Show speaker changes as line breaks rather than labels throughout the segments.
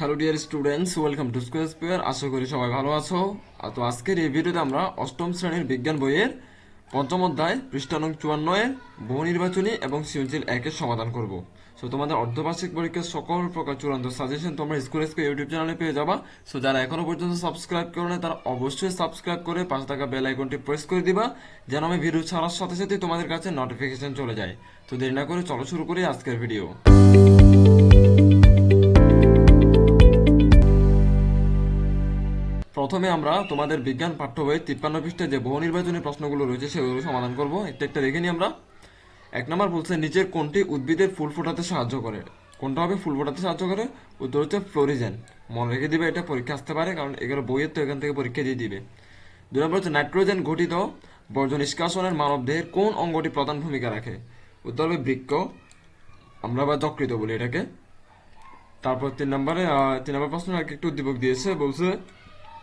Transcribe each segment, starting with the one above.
Hello dear students welcome to square spare আশা করি সবাই ভালো আছো। আর তো আজকের এই ভিডিওতে আমরা অষ্টম শ্রেণির বিজ্ঞান বইয়ের পঞ্চম অধ্যায়, পৃষ্ঠা নং চুয়ান্ন এর বহু নির্বাচনী এবং সৃজনশীল একের সমাধান করব। সো তোমাদের অর্ধবার্ষিক পরীক্ষার সকল প্রকার চূড়ান্ত সাজেশন তোমরা স্কুল স্কুল ইউটিউব চ্যানেলে পেয়ে যাবা। সো যারা এখনও পর্যন্ত সাবস্ক্রাইব করে না তারা অবশ্যই সাবস্ক্রাইব করে পাঁচ টাকা বেল আইকনটি প্রেস করে দিবা, যেন আমি ভিডিও ছাড়ার সাথে সাথে তোমাদের কাছে নোটিফিকেশন চলে যায়। তো দেরি না করে চলো শুরু করি আজকের ভিডিও আমরা তোমাদের বিজ্ঞান পাঠ্য বই তিপ্পান্ন পৃষ্ঠে যে বহু নির্বাচনী প্রশ্নগুলো রয়েছে সেগুলো সমাধান করব। একটা একটা দেখে নিই আমরা। এক নম্বর বলছে, নিচের কোনটি উদ্ভিদের ফুল ফোটাতে সাহায্য করে? কোনটা হবে ফুল ফোটাতে সাহায্য করে? উত্তর হচ্ছে ফ্লোরিজেন মনে রেখে দিবে, এটা পরীক্ষা আসতে পারে, কারণ এগুলো বইয়ের তো এখান থেকে পরীক্ষা দিয়ে দিবে। দুই নম্বর হচ্ছে, নাইট্রোজেন ঘটিত বর্জ্য নিষ্কাশনের মানব দেহের কোন অঙ্গটি প্রধান ভূমিকা রাখে? উত্তর হবে বৃক্ষ আমরা বা যকৃত বলি এটাকে। তারপর তিন নম্বরে তিন নম্বর প্রশ্ন আর একটু উদ্দীপক দিয়েছে, বলছে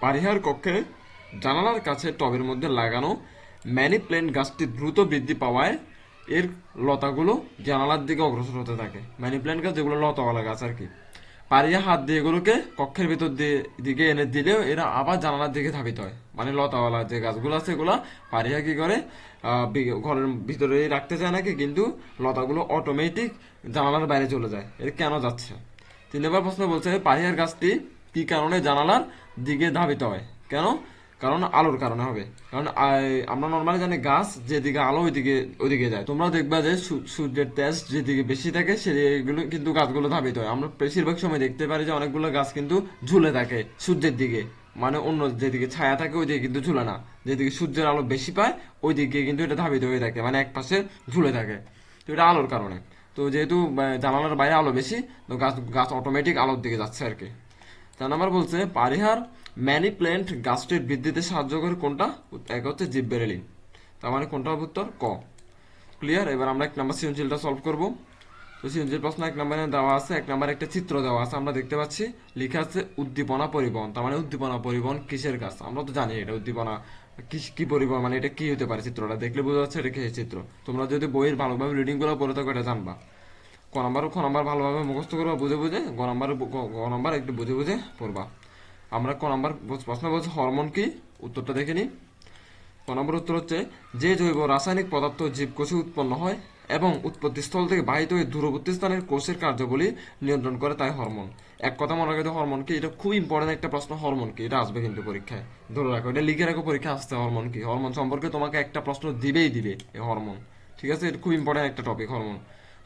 পারিহার কক্ষে জানালার কাছে টবের মধ্যে লাগানো ম্যানি প্লেন্ট গাছটি দ্রুত বৃদ্ধি পাওয়ায় এর লতাগুলো জানালার দিকে অগ্রসর হতে থাকে। ম্যানি প্ল্যান্ট গাছ যেগুলো লতাওয়ালা গাছ আর কি। পারিয়া হাত দিয়ে এগুলোকে কক্ষের ভিতর দিয়ে দিকে এনে দিলেও এরা আবার জানালার দিকে ধাবিত হয়। মানে লতাওয়ালা যে গাছগুলো আছে এগুলা পারিয়া কি করে ঘরের ভিতরে রাখতে চায় নাকি? কিন্তু লতাগুলো অটোমেটিক জানালার বাইরে চলে যায়। এটা কেন যাচ্ছে? তিন নম্বর প্রশ্ন বলছে পাহিয়ার গাছটি কি কারণে জানালার দিকে ধাবিত হয়? কেন? কারণ আলোর কারণে হবে। কারণ আমরা নর্মালি জানি গাছ যেদিকে আলো ওইদিকে ওইদিকে যায়। তোমরা দেখবা যে সূর্যের তেজ যেদিকে বেশি থাকে সেগুলো কিন্তু গাছগুলো ধাবিত হয়। আমরা বেশিরভাগ সময় দেখতে পারি যে অনেকগুলো গাছ কিন্তু ঝুলে থাকে সূর্যের দিকে। মানে অন্য যেদিকে ছায়া থাকে, ওইদিকে কিন্তু ঝুলে না। যেদিকে সূর্যের আলো বেশি পায়, ওইদিকে কিন্তু এটা ধাবিত হয়ে থাকে। মানে এক পাশে ঝুলে থাকে। তো এটা আলোর কারণে। তো যেহেতু জানালার বাইরে আলো বেশি, তো গাছ গাছ অটোমেটিক আলোর দিকে যাচ্ছে আর কি। চার নাম্বার বলছে, পারিহার ম্যানি প্ল্যান্ট গাছটির বৃদ্ধিতে সাহায্য করে কোনটা? এক হচ্ছে জিববেরেলিন। তার মানে কোনটা উত্তর? ক। ক্লিয়ার এবার আমরা এক নাম্বার সৃজনশীলটা সলভ করব। তো সৃজনশীল প্রশ্ন এক নম্বরে দেওয়া আছে, এক নম্বরে একটা চিত্র দেওয়া আছে, আমরা দেখতে পাচ্ছি, লেখা আছে উদ্দীপনা পরিবহন। তার মানে উদ্দীপনা পরিবহন কিসের গাছ? আমরা তো জানি এটা উদ্দীপনা কি কি পরিবহন মানে এটা কি হতে পারে চিত্রটা? দেখলে বোঝা যাচ্ছে এটা কি চিত্র? তোমরা যদি বইয়ের ভালোভাবে রিডিংগুলো পড়ে থাকো, এটা জানবা। ক নাম্বার, খ নাম্বার ভালোভাবে মুখস্থ করবা, বুঝে বুঝে। গ নাম্বার গ নাম্বার একটু বুঝে বুঝে পড়বা। আমরা ক নাম্বার প্রশ্ন বলছে, হরমোন কি? উত্তরটা দেখে নিই ক নম্বর উত্তর হচ্ছে, যে জৈব রাসায়নিক পদার্থ জীবকোষে উৎপন্ন হয় এবং উৎপত্তি স্থল থেকে বাহিত হয়ে দূরবর্তী স্থানের কোষের কার্যাবলী নিয়ন্ত্রণ করে তাই হরমোন। এক কথা মনে রাখতে হরমোন কি? এটা খুব ইম্পর্টেন্ট একটা প্রশ্ন, হরমোন কি? এটা আসবে কিন্তু পরীক্ষায়। ধরে রাখো, এটা লিখে রাখো পরীক্ষা আসতে হরমোন কি? হরমোন সম্পর্কে তোমাকে একটা প্রশ্ন দিবেই দিবে এই হরমোন। ঠিক আছে? এটা খুব ইম্পর্টেন্ট একটা টপিক হরমোন।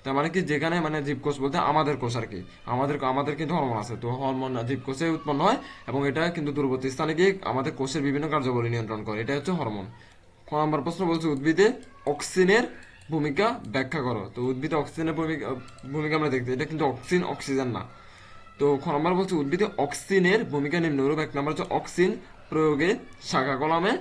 তার মানে কি যেখানে মানে জীবকোষ বলতে আমাদের কোষ আর কি। আমাদের আমাদের কিন্তু হরমোন আছে। তো হরমোন জীবকোষে উৎপন্ন হয় এবং এটা কিন্তু দূরবর্তী স্থানে গিয়ে আমাদের কোষের বিভিন্ন কার্যাবলী নিয়ন্ত্রণ করে। এটা হচ্ছে হরমোন। ক নম্বর প্রশ্ন বলছে, উদ্ভিদে অক্সিজেনের ভূমিকা ব্যাখ্যা করো। তো উদ্ভিদে অক্সিজেনের ভূমিকা ভূমিকা আমরা দেখতে, এটা কিন্তু অক্সিজেন অক্সিজেন না। তো খ নম্বর বলছে, উদ্ভিদে অক্সিজেনের ভূমিকা নিম্নরূপ। এক নম্বর হচ্ছে অক্সিজেন প্রয়োগে শাখা কলমে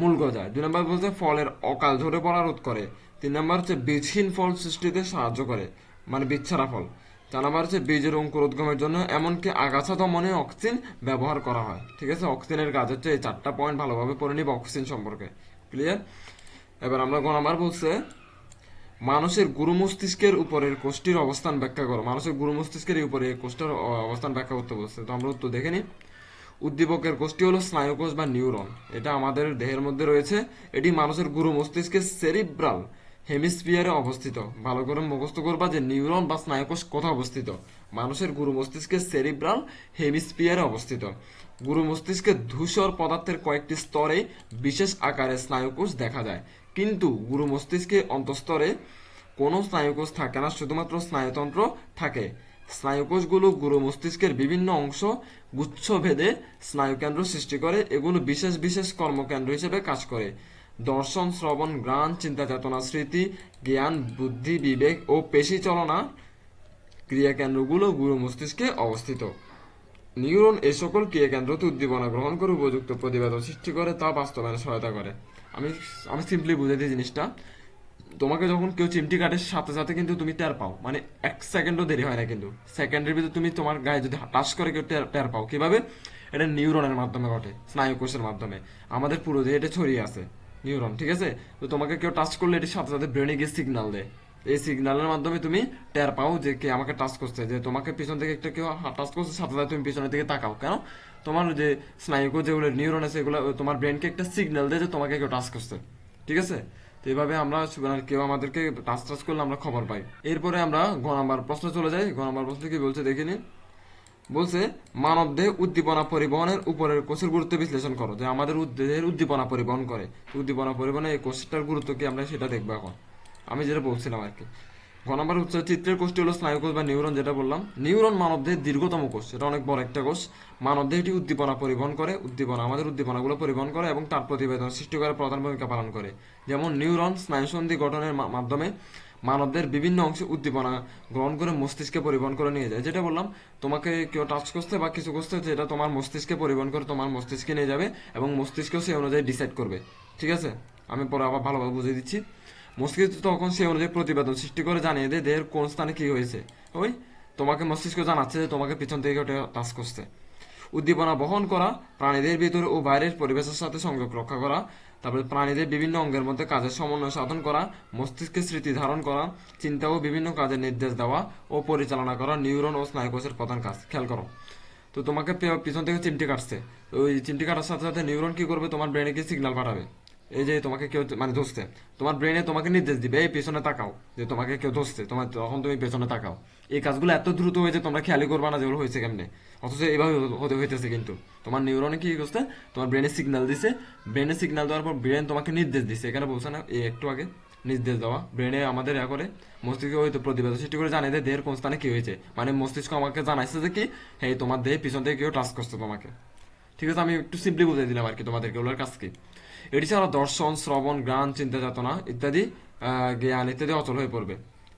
মূল গজায়। দুই নম্বর বলছে, ফলের অকাল ঝরে পড়া রোধ করে। তিন নম্বর হচ্ছে বীজহীন ফল সৃষ্টিতে সাহায্য করে মানে বীজ ছাড়া ফল। চার নম্বর হচ্ছে বীজের অঙ্কুরোদ্গমের জন্য এমনকি আগাছা দমনে অক্সিজেন ব্যবহার করা হয়। ঠিক আছে? অক্সিজেনের কাজ হচ্ছে এই চারটা পয়েন্ট ভালোভাবে পড়ে নিব অক্সিজেন সম্পর্কে। ক্লিয়ার এবার আমরা গ নাম্বার বলছে, মানুষের গুরু মস্তিষ্কের উপরের কোষ্ঠীর অবস্থান ব্যাখ্যা করো। মানুষের গুরু মস্তিষ্কের উপরে কোষ্ঠের অবস্থান ব্যাখ্যা করতে বলছে। তো আমরা উত্তর দেখে নিই। উদ্দীপকের কোষ্ঠী হলো স্নায়ুকোষ বা নিউরন। এটা আমাদের দেহের মধ্যে রয়েছে। এটি মানুষের গুরু মস্তিষ্কের সেরিব্রাল হেমিস্ফিয়ারে অবস্থিত। ভালো করে মুখস্থ করবা যে নিউরন বা স্নায়ুকোষ কোথায় অবস্থিত? মানুষের গুরু মস্তিষ্কের সেরিব্রাল হেমিস্ফিয়ারে অবস্থিত। গুরু মস্তিষ্কের ধূসর পদার্থের কয়েকটি স্তরে বিশেষ আকারে স্নায়ুকোষ দেখা যায়। কিন্তু গুরু মস্তিষ্কের অন্তঃস্তরে কোনো স্নায়ুকোষ থাকে না, শুধুমাত্র স্নায়ুতন্ত্র থাকে। স্নায়ুকোষগুলো গুরু মস্তিষ্কের বিভিন্ন অংশ, গুচ্ছভেদে স্নায়ুকেন্দ্র সৃষ্টি করে, এগুলো বিশেষ বিশেষ কর্মকেন্দ্র হিসেবে কাজ করে। দর্শন, শ্রবণ গ্রাণ চিন্তা চেতনা স্মৃতি, জ্ঞান, বুদ্ধি, বিবেক ও পেশি চলনা ক্রিয়াকেন্দ্রগুলো গুরু মস্তিষ্কে অবস্থিত। নিউরন এ সকল ক্রিয়াকেন্দ্রতে উদ্দীপনা গ্রহণ করে উপযুক্ত প্রতিবেদন সৃষ্টি করে, তা বাস্তবায়নে সহায়তা করে। আমি আমি সিম্পলি বুঝে দিই জিনিসটা, তোমাকে যখন কেউ চিমটি কাটে সাথে সাথে কিন্তু তুমি টের পাও। মানে এক সেকেন্ডও দেরি হয় না কিন্তু। সেকেন্ডের ভিতরে তুমি তোমার গায়ে যদি টাচ করে কেউ টের পাও, কীভাবে? এটা নিউরনের মাধ্যমে ঘটে, স্নায়ুকোষের মাধ্যমে। আমাদের পুরো দেহে এটা ছড়িয়ে আছে। নিউরন, ঠিক আছে? তো তোমাকে কেউ টাচ করলে এটি সাথে সাথে ব্রেনে গিয়ে সিগনাল দেয়। এই সিগনালের মাধ্যমে তুমি টের পাও যে কে আমাকে টাচ করছে, যে তোমাকে পিছন থেকে একটা কেউ টাচ করছে, সাথে সাথে তুমি পিছনের দিকে তাকাও। কেন? তোমার যে স্নায়ুকোষ যেগুলো নিউরন আছে, এগুলো তোমার ব্রেনকে একটা সিগনাল দেয় যে তোমাকে কেউ টাচ করছে। ঠিক আছে? তো এইভাবে আমরা মানে কেউ আমাদেরকে টাচ টাচ করলে আমরা খবর পাই। এরপরে আমরা গ নাম্বার প্রশ্ন চলে যাই। গ নাম্বার প্রশ্ন কি বলছে দেখিনি বলছে মানব দেহ উদ্দীপনা পরিবহনের উপরের কোষের গুরুত্ব বিশ্লেষণ করো, যে আমাদের দেহের উদ্দীপনা পরিবহন করে। উদ্দীপনা পরিবহনে এই কোষটার গুরুত্ব কি? আমরা সেটা দেখব এখন। আমি যেটা বলছিলাম আর কি। গ নম্বর হচ্ছে চিত্রের কোষটি হলো স্নায়ুকোষ বা নিউরন যেটা বললাম। নিউরন মানবদেহের দীর্ঘতম কোষ, এটা অনেক বড় একটা কোষ। মানবদেহ এটি উদ্দীপনা পরিবহন করে, উদ্দীপনা, আমাদের উদ্দীপনাগুলো পরিবহন করে এবং তার প্রতিবেদন সৃষ্টি করে প্রধান ভূমিকা পালন করে। যেমন নিউরন স্নায়ুসন্ধি গঠনের মাধ্যমে মানবদের বিভিন্ন অংশে উদ্দীপনা গ্রহণ করে মস্তিষ্কে পরিবহন করে নিয়ে যায়। যেটা বললাম, তোমাকে কেউ টাচ করতে বা কিছু করতে হচ্ছে এটা তোমার মস্তিষ্কে পরিবহন করে তোমার মস্তিষ্কে নিয়ে যাবে এবং মস্তিষ্কেও সেই অনুযায়ী ডিসাইড করবে। ঠিক আছে? আমি পরে আবার ভালোভাবে বুঝিয়ে দিচ্ছি। মস্তিষ্ক তখন সেই অনুযায়ী প্রতিবেদন সৃষ্টি করে জানিয়ে দেয়, দেহের কোন স্থানে কি হয়েছে? ওই তোমাকে মস্তিষ্ক জানাচ্ছে যে তোমাকে পিছন থেকে ওটা টাচ করছে। উদ্দীপনা বহন করা, প্রাণীদের ভিতরে ও বাইরের পরিবেশের সাথে সংযোগ রক্ষা করা, তারপরে প্রাণীদের বিভিন্ন অঙ্গের মধ্যে কাজের সমন্বয় সাধন করা মস্তিষ্কে স্মৃতি ধারণ করা, চিন্তা ও বিভিন্ন কাজের নির্দেশ দেওয়া ও পরিচালনা করা নিউরন ও স্নায়ুকোষের প্রধান কাজ। খেয়াল করো। তো তোমাকে পিছন থেকে চিমটি কাটছে। ওই চিমটি কাটার সাথে সাথে নিউরন কি করবে? তোমার ব্রেনে কি সিগন্যাল পাঠাবে? এই যে তোমাকে কেউ মানে ধরছে তোমার ব্রেনে তোমাকে নির্দেশ দিবে, এই পেছনে তাকাও। যে তোমাকে কেউ ধরছে তোমার তখন তুমি পেছনে তাকাও। এই কাজগুলো এত দ্রুত হয়েছে তোমরা খেয়ালই করবা না যেগুলো হয়েছে কেমনে। অথচ এইভাবে হতে হইতেছে কিন্তু। তোমার নিউরনে কি করছে তোমার ব্রেনে সিগন্যাল দিছে। ব্রেনে সিগন্যাল দেওয়ার পর ব্রেন তোমাকে নির্দেশ দিছে। এখানে বলছে না, এই একটু আগে নির্দেশ দেওয়া। ব্রেনে আমাদের ইয়া করে, মস্তিষ্ক হয়তো প্রতিবেদন সৃষ্টি করে জানিয়ে দেয়, দেহের কোন স্থানে কি হয়েছে? মানে মস্তিষ্ক আমাকে জানাইছে যে কি হ্যাঁ তোমার দেহে পিছন থেকে কেউ টাচ করছে তোমাকে। ঠিক আছে, আমি একটু সিম্পলি বুঝিয়ে দিলাম আর কি তোমাদেরকে ওগুলোর কাজ কি। এটি ছাড়া দর্শন, শ্রবণ, জ্ঞান চিন্তা চেতনা ইত্যাদি জ্ঞান ইত্যাদি অচল হয়ে পড়বে।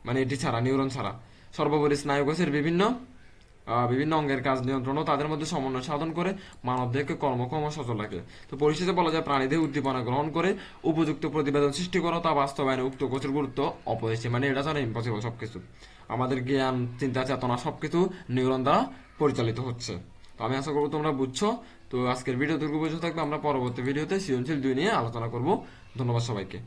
মানে এটি ছাড়া, নিউরন ছাড়া। সর্বোপরি স্নায়ুকোষের বিভিন্ন বিভিন্ন অঙ্গের কাজ নিয়ন্ত্রণ ও তাদের মধ্যে সমন্বয় সাধন করে মানবদেহকে কর্মক্ষম সচল রাখে। তো পরিশেষে বলা যায় প্রাণীদের উদ্দীপনা গ্রহণ করে উপযুক্ত প্রতিবেদন সৃষ্টি করা তা বাস্তবায়নে উক্ত কোষের গুরুত্ব অপরিসীম। মানে এটা ছাড়া ইম্পসিবল সবকিছু। আমাদের জ্ঞান, চিন্তা, চেতনা সবকিছু নিউরন দ্বারা পরিচালিত হচ্ছে। তো আমি আশা করব তোমরা বুঝছ। তো আজকের ভিডিও দুর্গ বুঝে থাকবে। আমরা পরবর্তী ভিডিওতে সৃজনশীল দুই নিয়ে আলোচনা করব। ধন্যবাদ সবাইকে।